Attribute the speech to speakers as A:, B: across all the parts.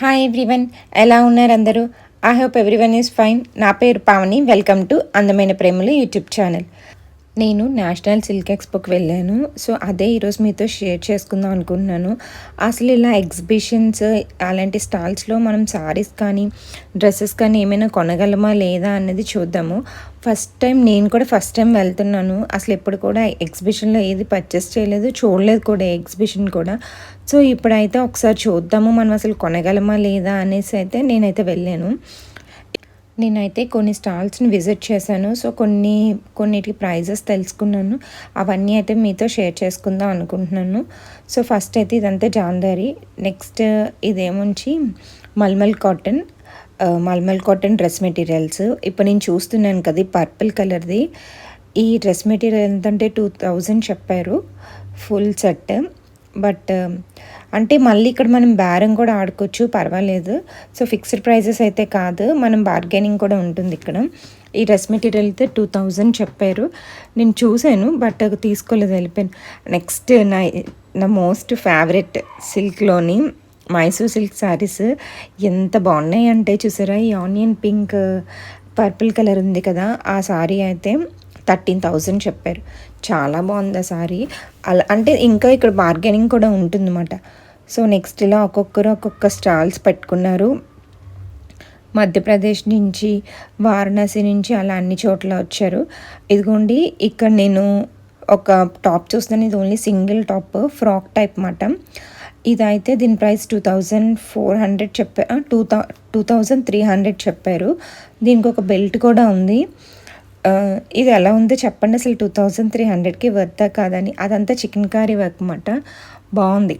A: Hi everyone ఎలా ఉన్నారు అందరూ? I hope everyone is fine నా పేరు పావని. వెల్కమ్ టు అందమైన ప్రేమలు యూట్యూబ్ ఛానల్. నేను నేషనల్ సిల్క్ ఎక్స్పోకి వెళ్ళాను. సో అదే ఈరోజు మీతో షేర్ చేసుకుందాం అనుకుంటున్నాను. అసలు ఇలా ఎగ్జిబిషన్స్ అలాంటి స్టాల్స్లో మనం సారీస్ కానీ డ్రెస్సెస్ కానీ ఏమైనా కొనగలమా లేదా అన్నది చూద్దాము. ఫస్ట్ టైం నేను కూడా ఫస్ట్ టైం వెళ్తున్నాను. అసలు ఎప్పుడు కూడా ఎగ్జిబిషన్లో ఏది పర్చేస్ చేయలేదు. చూడలేదు కూడా ఎగ్జిబిషన్ కూడా. సో ఇప్పుడైతే ఒకసారి చూద్దాము మనం అసలు కొనగలమా లేదా అనేసి అయితే నేనైతే వెళ్ళాను. నేనైతే కొన్ని స్టాల్స్ని విజిట్ చేశాను. సో కొన్ని కొన్నిటికి ప్రైజెస్ తెలుసుకున్నాను. అవన్నీ అయితే మీతో షేర్ చేసుకుందాం అనుకుంటున్నాను. సో ఫస్ట్ అయితే ఇదంతా జాందారి. Next ఇదేముంచి mulmul cotton. Mulmul cotton dress materials. ఇప్పుడు నేను చూస్తున్నాను కదా ఈ పర్పుల్ కలర్ది. ఈ డ్రెస్ మెటీరియల్ ఎంతంటే టూ థౌజండ్ చెప్పారు. Full set. బట్ um, అంటే మళ్ళీ ఇక్కడ మనం బేరం కూడా ఆడుకోవచ్చు పర్వాలేదు. సో ఫిక్స్డ్ ప్రైజెస్ అయితే కాదు మనం బార్గెనింగ్ కూడా ఉంటుంది ఇక్కడ. ఈ డ్రెస్ మెటీరియల్ అయితే టూ థౌజండ్ చెప్పారు. నేను చూశాను బట్ తీసుకోలేదు వెళ్ళిపోయాను. నెక్స్ట్ నా నా మోస్ట్ ఫేవరెట్ సిల్క్లోని మైసూర్ సిల్క్ శారీస్ ఎంత బాగున్నాయి అంటే చూసారా? ఈ ఆనియన్ పింక్ పర్పుల్ కలర్ ఉంది కదా ఆ శారీ అయితే థర్టీన్ థౌజండ్ చెప్పారు. చాలా బాగుంది ఆ సారీ. అలా అంటే ఇంకా ఇక్కడ బార్గెనింగ్ కూడా ఉంటుందన్నమాట. సో నెక్స్ట్ ఇలా ఒక్కొక్కరు ఒక్కొక్క స్టాల్స్ పెట్టుకున్నారు. మధ్యప్రదేశ్ నుంచి వారణాసి నుంచి అలా అన్ని చోట్ల వచ్చారు. ఇదిగోండి ఇక్కడ నేను ఒక టాప్ చూస్తాను ఇది only single top frock type మాట ఇదైతే దీని price two thousand four hundred చెప్పారు two thou two thousand three hundred చెప్పారు. దీనికి ఒక బెల్ట్ కూడా ఉంది. ఇది ఎలా ఉందో చెప్పండి. అసలు టూ థౌజండ్ త్రీ హండ్రెడ్కి వర్తా కాదని. అదంతా చికెన్ కర్రీ వర్క్ అనమాట బాగుంది.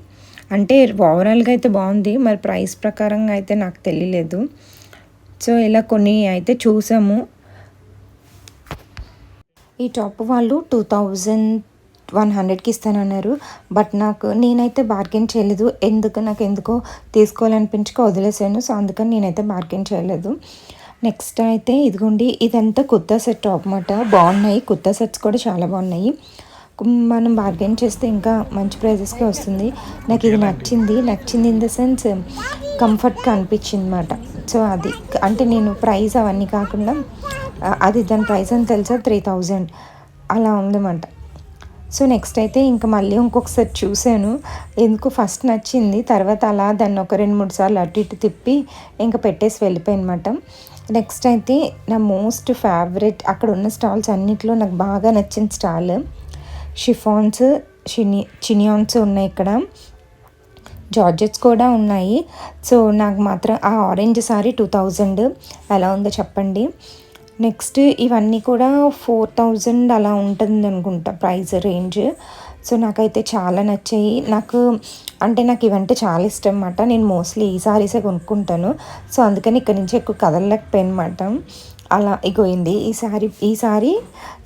A: అంటే ఓవరాల్గా అయితే బాగుంది. మరి ప్రైస్ ప్రకారంగా అయితే నాకు తెలియలేదు. సో ఇలా కొన్ని అయితే చూసాము. ఈ టాప్ వాళ్ళు టూ థౌజండ్ వన్ హండ్రెడ్కి ఇస్తానన్నారు. బట్ నాకు నేనైతే బార్గెన్ చేయలేదు. ఎందుకు? నాకు ఎందుకో తీసుకోవాలనిపించుకో వదిలేసాను సో అందుకని నేనైతే బార్గెన్ చేయలేదు. నెక్స్ట్ అయితే ఇదిగోండి ఇదంతా కుర్తా సెట్ అనమాట బాగున్నాయి. కుర్తా సెట్స్ కూడా చాలా బాగున్నాయి. మనం బార్గెన్ చేస్తే ఇంకా మంచి ప్రైజెస్కి వస్తుంది. నాకు ఇది నచ్చింది. నచ్చింది ఇన్ ద సెన్స్ కంఫర్ట్గా అనిపించింది అనమాట సో అది అంటే నేను ప్రైస్ అవన్నీ కాకుండా అది దాని ప్రైస్ అని తెలుసా? త్రీ థౌజండ్ అలా ఉందన్నమాట. సో నెక్స్ట్ అయితే ఇంకా మళ్ళీ ఇంకొకసారి చూశాను. ఎందుకు? ఫస్ట్ నచ్చింది. తర్వాత అలా దాన్ని ఒక రెండు మూడు సార్లు అటు ఇటు తిప్పి ఇంకా పెట్టేసి వెళ్ళిపోయి అనమాట నెక్స్ట్ అయితే నా మోస్ట్ ఫేవరెట్ అక్కడ ఉన్న స్టాల్స్ అన్నిట్లో నాకు బాగా నచ్చిన స్టాల్ షిఫాన్స్ చిని చినియాన్స్ ఉన్నాయి ఇక్కడ. జార్జెట్స్ కూడా ఉన్నాయి. సో నాకు మాత్రం ఆ ఆరెంజ్ సారీ టూ థౌజండ్ ఎలా ఉందో చెప్పండి. నెక్స్ట్ ఇవన్నీ కూడా ఫోర్ థౌజండ్ అలా ఉంటుంది అనుకుంటా ప్రైస్ రేంజ్ సో నాకైతే చాలా నచ్చాయి. నాకు అంటే నాకు ఇవంటే చాలా ఇష్టం అన్నమాట నేను మోస్ట్లీ ఈ సారీసే కొనుక్కుంటాను. సో అందుకని ఇక్కడ నుంచి ఎక్కువ కదలలేకపోయానమాట అలా ఇగోయింది ఈ సారీ ఈ సారీ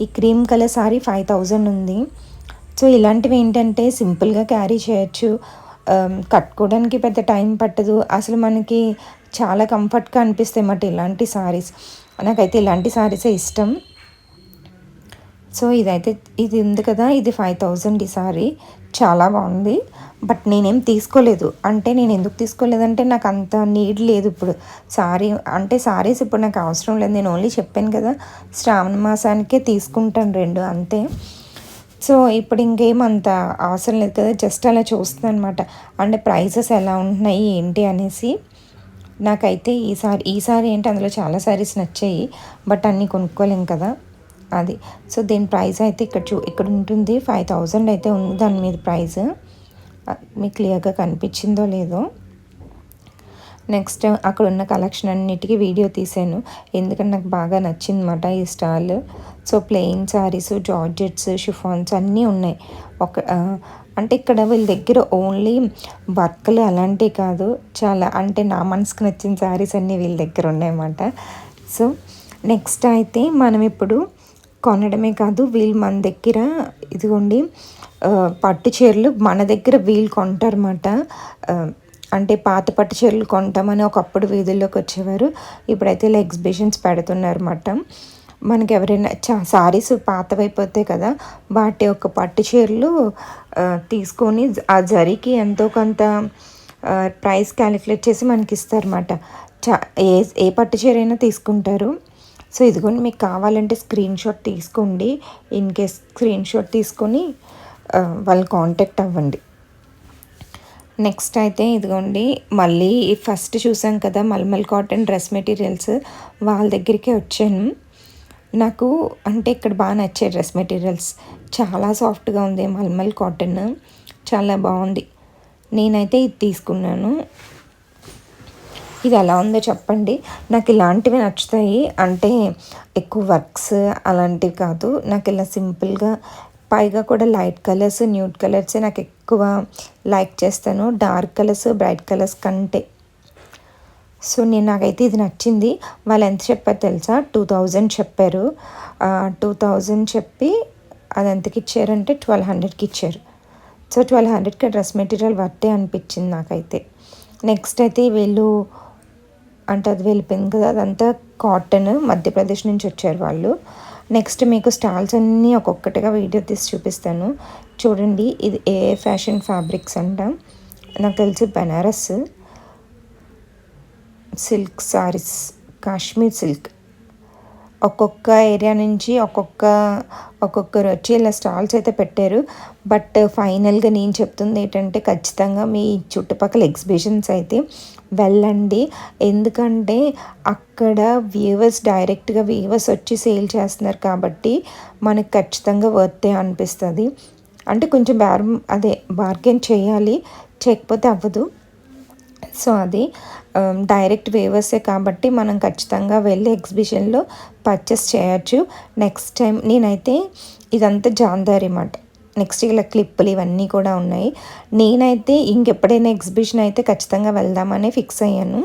A: ఈ cream colour sari five thousand ఉంది. సో ఇలాంటివి ఏంటంటే సింపుల్గా క్యారీ చేయొచ్చు. కట్టుకోవడానికి పెద్ద టైం పట్టదు. అసలు మనకి చాలా కంఫర్ట్గా అనిపిస్తాయి అన్నమాట ఇలాంటి సారీస్ నాకైతే ఇలాంటి సారీసే ఇష్టం. సో ఇదైతే ఇది ఉంది కదా ఇది ఫైవ్ థౌజండ్ ఈ సారీ. చాలా బాగుంది. బట్ నేనేం తీసుకోలేదు. అంటే నేను ఎందుకు తీసుకోలేదంటే నాకు అంత నీడ్ లేదు ఇప్పుడు. సారీ అంటే సారీస్ ఇప్పుడు నాకు అవసరం లేదు. నేను ఓన్లీ చెప్పాను కదా శ్రావణ మాసానికే తీసుకుంటాను రెండు అంతే. సో ఇప్పుడు ఇంకేం అంత అవసరం లేదు కదా జస్ట్ అలా చూస్తాను అనమాట అంటే ప్రైసెస్ ఎలా ఉంటున్నాయి ఏంటి అనేసి. నాకైతే ఈసారి ఈసారి ఏంటి అందులో చాలా సారీస్ నచ్చాయి. బట్ అన్నీ కొనుక్కోలేం కదా. అది. సో దీని ప్రైస్ అయితే ఇక్కడ చూ ఇక్కడ ఉంటుంది. ఫైవ్ థౌజండ్ అయితే ఉంది దాని మీద ప్రైస్. మీకు క్లియర్గా కనిపించిందో లేదో. నెక్స్ట్ అక్కడ ఉన్న కలెక్షన్ అన్నిటికీ వీడియో తీసాను. ఎందుకంటే నాకు బాగా నచ్చిందన్నమాట ఈ stall. So plain saris georgettes chiffons అన్నీ ఉన్నాయి. ఒక అంటే ఇక్కడ వీళ్ళ దగ్గర ఓన్లీ వర్క్లు అలాంటివి కాదు. చాలా అంటే నా మనసుకు నచ్చిన శారీస్ అన్నీ వీళ్ళ దగ్గర ఉన్నాయన్నమాట. సో నెక్స్ట్ అయితే మనం ఇప్పుడు కొనడమే కాదు వీళ్ళు మన దగ్గర ఇదిగోండి పట్టు చీరలు మన దగ్గర వీళ్ళు కొంటారన్నమాట. అంటే పాత పట్టు చీరలు కొంటామని ఒకప్పుడు వీధుల్లోకి వచ్చేవారు. ఇప్పుడైతే ఇలా ఎగ్జిబిషన్స్ పెడుతున్నారన్నమాట. మనకి ఎవరైనా చా సారీస్ పాతవైపోతాయి కదా వాటి యొక్క పట్టు చీరలు తీసుకొని ఆ జరికి ఎంతో కొంత ప్రైస్ క్యాలిక్యులేట్ చేసి మనకి ఇస్తారన్నమాట చా ఏ ఏ పట్టు చీర అయినా తీసుకుంటారు. సో ఇదిగోండి మీకు కావాలంటే స్క్రీన్ షాట్ తీసుకోండి. ఇన్ కేస్ స్క్రీన్ షాట్ తీసుకొని వాళ్ళు కాంటాక్ట్ అవ్వండి. నెక్స్ట్ అయితే ఇదిగోండి మళ్ళీ ఫస్ట్ చూసాం కదా మల్మల్ కాటన్ డ్రెస్ మెటీరియల్స్ వాళ్ళ దగ్గరికే వచ్చాను. నాకు అంటే ఇక్కడ బాగా నచ్చాయి డ్రెస్ మెటీరియల్స్ చాలా సాఫ్ట్గా ఉంది మల్మల్ కాటన్ చాలా బాగుంది. నేనైతే ఇది తీసుకున్నాను. ఇది ఎలా ఉందో చెప్పండి. నాకు ఇలాంటివి నచ్చుతాయి. అంటే ఎక్కువ వర్క్స్ అలాంటివి కాదు. నాకు ఇలా సింపుల్గా పైగా కూడా లైట్ కలర్స్ న్యూడ్ కలర్స్ నాకు ఎక్కువ లైక్ చేస్తాను. డార్క్ కలర్స్ బ్రైట్ కలర్స్ కంటే. సో నేను నాకైతే ఇది నచ్చింది. వాళ్ళు ఎంత చెప్పారు తెలుసా? టూ థౌజండ్ చెప్పారు. టూ థౌజండ్ చెప్పి అది ఎంతకి ఇచ్చారంటే ట్వెల్వ్ హండ్రెడ్కి ఇచ్చారు. సో ట్వెల్వ్ హండ్రెడ్కి డ్రెస్ మెటీరియల్ వర్తే అనిపించింది నాకైతే. నెక్స్ట్ అయితే వీళ్ళు అంటే అది వెళ్ళిపోయింది కదా అదంతా కాటన్ మధ్యప్రదేశ్ నుంచి వచ్చారు వాళ్ళు. నెక్స్ట్ మీకు స్టాల్స్ అన్నీ ఒక్కొక్కటిగా వీడియో తీసి చూపిస్తాను. చూడండి ఇది ఏ ఫ్యాషన్ ఫ్యాబ్రిక్స్ అంట. నాకు తెలిసి బెనారస్ సిల్క్ సారీస్ కాశ్మీర్ సిల్క్. ఒక్కొక్క ఏరియా నుంచి ఒక్కొక్క ఒక్కొక్కరు వచ్చి ఇలా స్టాల్స్ అయితే పెట్టారు. బట్ ఫైనల్గా నేను చెప్తుంది ఏంటంటే ఖచ్చితంగా మీ చుట్టుపక్కల ఎగ్జిబిషన్స్ అయితే వెళ్ళండి. ఎందుకంటే అక్కడ వ్యూవర్స్ డైరెక్ట్గా వ్యూవర్స్ వచ్చి సేల్ చేస్తున్నారు కాబట్టి మనకు ఖచ్చితంగా వర్తే అనిపిస్తుంది. అంటే కొంచెం బేరం అదే బార్గెన్ చేయాలి చేయకపోతే అవ్వదు. సో అది um, డైరెక్ట్ వేవర్సే కాబట్టి మనం ఖచ్చితంగా వెళ్ళి ఎగ్జిబిషన్లో పర్చేస్ చేయొచ్చు. నెక్స్ట్ టైం నేనైతే ఇదంతా జాందారి మాట. నెక్స్ట్ ఇలా క్లిప్పులు ఇవన్నీ కూడా ఉన్నాయి. నేనైతే ఇంకెప్పుడైనా ఎగ్జిబిషన్ అయితే ఖచ్చితంగా వెళ్దామని ఫిక్స్ అయ్యాను.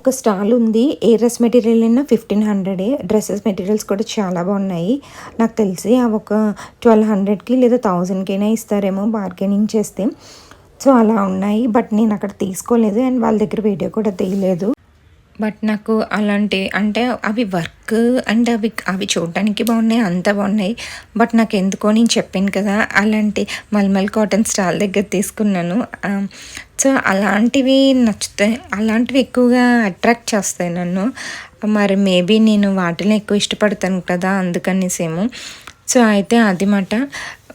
A: ఒక స్టాల్ ఉంది. ఏ డ్రెస్ మెటీరియల్ అయినా ఫిఫ్టీన్ హండ్రెడే డ్రెస్సెస్ మెటీరియల్స్ కూడా చాలా బాగున్నాయి. నాకు తెలిసి అవి ఒక ట్వెల్వ్ హండ్రెడ్కి లేదా థౌజండ్కైనా ఇస్తారేమో బార్గెనింగ్ చేస్తే. సో అలా ఉన్నాయి. బట్ నేను అక్కడ తీసుకోలేదు. అండ్ వాళ్ళ దగ్గర వీడియో కూడా తీయలేదు. బట్ నాకు అలాంటి అంటే అవి వర్క్ అండ్ అవి అవి చూడడానికి బాగున్నాయి అంత బాగున్నాయి. బట్ నాకు ఎందుకో నేను చెప్పాను కదా అలాంటి మల్మల్ కాటన్ స్టాల్ దగ్గర తీసుకున్నాను. సో అలాంటివి నచ్చుతాయి అలాంటివి ఎక్కువగా అట్రాక్ట్ చేస్తాయి నన్ను. మరి మేబీ నేను వాటిని ఎక్కువ ఇష్టపడతాను కదా అందుకనేసేమో. సో అయితే అది మాట.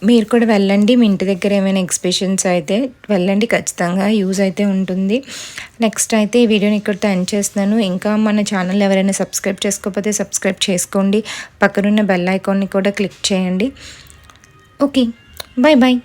A: మీరు కూడా వెళ్ళండి. మీ ఇంటి దగ్గర ఏమైనా ఎగ్జిబిషన్స్ అయితే వెళ్ళండి. ఖచ్చితంగా యూజ్ అయితే ఉంటుంది. నెక్స్ట్ అయితే ఈ వీడియోని ఇక్కడితో ఎండ్ చేస్తున్నాను. ఇంకా మన ఛానల్ ఎవరైనా సబ్స్క్రైబ్ చేసుకోకపోతే సబ్స్క్రైబ్ చేసుకోండి. పక్కనున్న బెల్ ఐకాన్ని కూడా క్లిక్ చేయండి. ఓకే. Bye bye